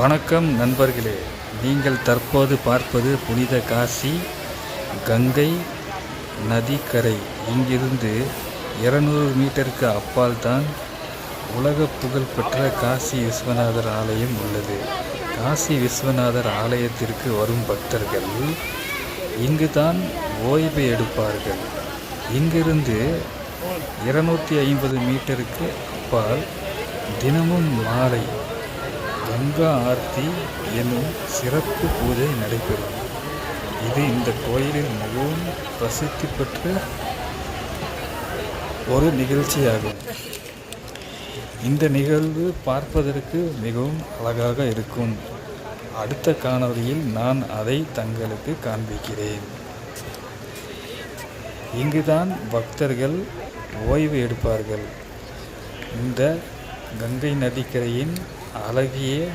வணக்கம் நண்பர்களே. நீங்கள் தற்போது பார்ப்பது புனித காசி கங்கை நதிக்கரை. இங்கிருந்து இருநூறு மீட்டருக்கு அப்பால் தான் உலக புகழ்பெற்ற காசி விஸ்வநாதர் ஆலயம் உள்ளது. காசி விஸ்வநாதர் ஆலயத்திற்கு வரும் பக்தர்கள் இங்கு தான் ஓய்வு எடுப்பார்கள். இங்கிருந்து இருநூற்றி ஐம்பது மீட்டருக்கு அப்பால் தினமும் மாலை கங்கா ஆர்த்தி என்னும் சிறப்பு பூஜை நடைபெறும். இது இந்த கோயிலில் மிகவும் பிரசித்தி பெற்ற ஒரு நிகழ்ச்சியாகும். இந்த நிகழ்வு பார்ப்பதற்கு மிகவும் அழகாக இருக்கும். அடுத்த காணொளியில் நான் அதை தங்களுக்கு காண்பிக்கிறேன். இங்குதான் பக்தர்கள் ஓய்வு எடுப்பார்கள். இந்த கங்கை நதிக்கரையின் alegria